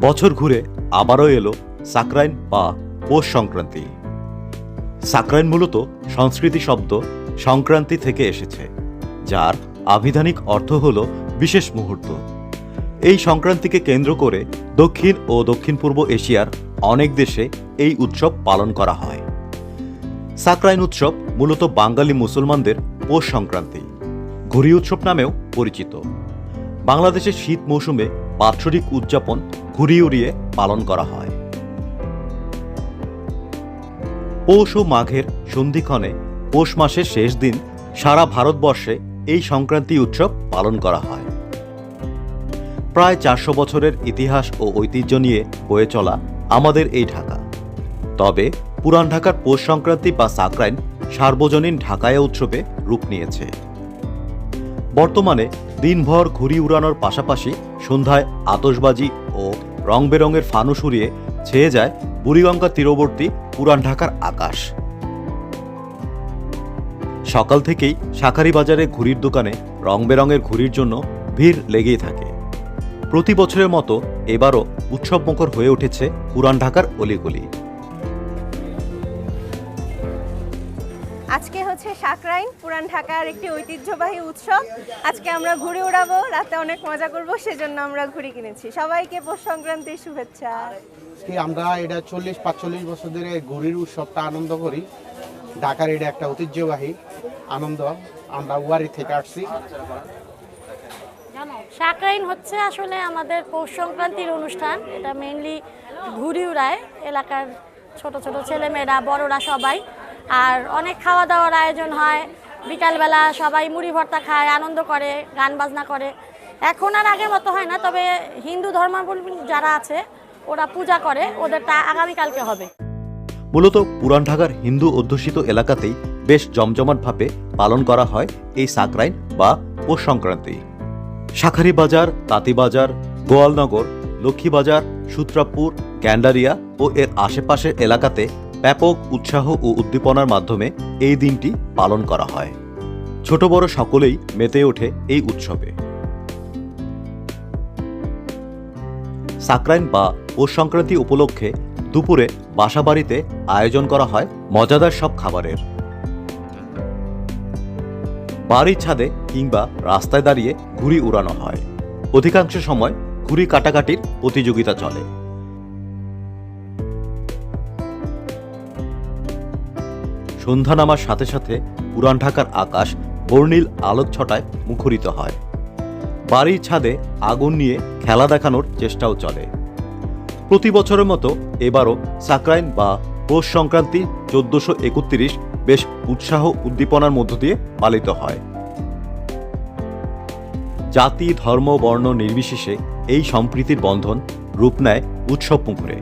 বছর ঘুরে আবারও এলো সাকরাইন বা পৌষ সংক্রান্তি। সাকরাইন মূলত সংস্কৃতি শব্দ সংক্রান্তি থেকে এসেছে, যার আবিধানিক অর্থ হল বিশেষ মুহূর্ত। এই সংক্রান্তিকে কেন্দ্র করে দক্ষিণ ও দক্ষিণ পূর্ব এশিয়ার অনেক দেশে এই উৎসব পালন করা হয়। সাকরাইন উৎসব মূলত বাঙালি মুসলমানদের পৌষ সংক্রান্তি। ঘুরি উৎসব নামেও পরিচিত। বাংলাদেশের শীত মৌসুমে বাৎসরিক উদযাপন ঘুরি উড়িয়ে পালন করা হয়। পৌষ ও মাঘের সন্ধিক্ষণে পৌষ মাসের শেষ দিন সারা ভারতবর্ষে এই সংক্রান্তি উৎসব পালন করা হয়। প্রায় চারশো বছরের ইতিহাস ও ঐতিহ্য নিয়ে বয়ে চলা আমাদের এই ঢাকা। তবে পুরান ঢাকার পৌষ সংক্রান্তি বা সাকরাইন সার্বজনীন ঢাকায় উৎসবে রূপ নিয়েছে। বর্তমানে দিনভর ঘুড়ি উড়ানোর পাশাপাশি সন্ধ্যায় আতশবাজি ও রং বেরঙের ফানুস উড়িয়ে ছেয়ে যায় বুড়িগঙ্গা তীরবর্তী পুরান ঢাকার আকাশ। সকাল থেকেই শাখারি বাজারে ঘুড়ির দোকানে রং বেরঙের ঘুড়ির জন্য ভিড় লেগেই থাকে। প্রতি বছরের মতো এবারও উৎসবমুখর হয়ে উঠেছে পুরান ঢাকার অলিগলি। আজকে হচ্ছে সাকরাইন পুরান ঢাকার একটি ঐতিহ্যবাহী উৎসব। আজকে আমরা ঘুড়ি উড়াবো রাতে অনেক মজা করব সেজন্য আমরা ঘুড়ি কিনেছি। সবাইকে পৌষ সংক্রান্তির শুভেচ্ছা। কি আমরা এটা চল্লিশ পাঁচচল্লিশ বছর ধরে ঘুড়ির উৎসবটা আনন্দ করি। ঢাকার এটা একটা ঐতিহ্যবাহী আনন্দ। আমরা ওয়ারি থেকে আসছি। সাকরাইন হচ্ছে আসলে আমাদের পৌষ সংক্রান্তির অনুষ্ঠান। এটা মেনলি ঘুড়ি উড়ায়। এলাকার ছোট ছোট ছেলেমেয়েরা বড়রা সবাই আর অনেক খাওয়া দাওয়ার আয়োজন হয়। বিকালবেলা সবাই মুড়ি ভর্তা খায়, আনন্দ করে, গান বাজনা করে। এখন আর আগের মতো হয় না, তবে হিন্দু ধর্মাবলম্বী যারা আছে, ওরা পূজা করে, ওদেরটা আগামীকালকে হবে। মূলত পুরান ঢাকার হিন্দু অধ্যুষিত এলাকাতেই বেশ জমজমাটভাবে পালন করা হয় এই সাকরাইন বা পৌষ সংক্রান্তি। শাখারি বাজার তাঁতিবাজার গোয়ালনগর লক্ষ্মীবাজার সূত্রাপুর, গ্যান্ডারিয়া ও এর আশেপাশের এলাকাতে ব্যাপক উৎসাহ ও উদ্দীপনার মাধ্যমে এই দিনটি পালন করা হয়। ছোট বড় সকলেই মেতে ওঠে এই উৎসবে। সাকরাইন বা পৌষ সংক্রান্তি উপলক্ষে দুপুরে বাসাবাড়িতে আয়োজন করা হয় মজাদার সব খাবারের। বাড়ির ছাদে কিংবা রাস্তায় দাঁড়িয়ে ঘুড়ি উড়ানো হয়। অধিকাংশ সময় ঘুড়ি কাটাকাটির প্রতিযোগিতা চলে। সন্ধ্যা নামার সাথে সাথে পুরান ঢাকার আকাশ বর্ণিল আলোক ছটায় মুখরিত হয়। বাড়ির ছাদে আগুন নিয়ে খেলা দেখানোর চেষ্টাও চলে। প্রতি বছরের মতো এবারও সাকরাইন বা পৌষ সংক্রান্তি চোদ্দশো একত্রিশ বেশ উৎসাহ উদ্দীপনার মধ্য দিয়ে পালিত হয়। জাতি, ধর্ম, বর্ণ নির্বিশেষে এই সম্প্রীতির বন্ধন রূপ নেয় উৎসব মুখরে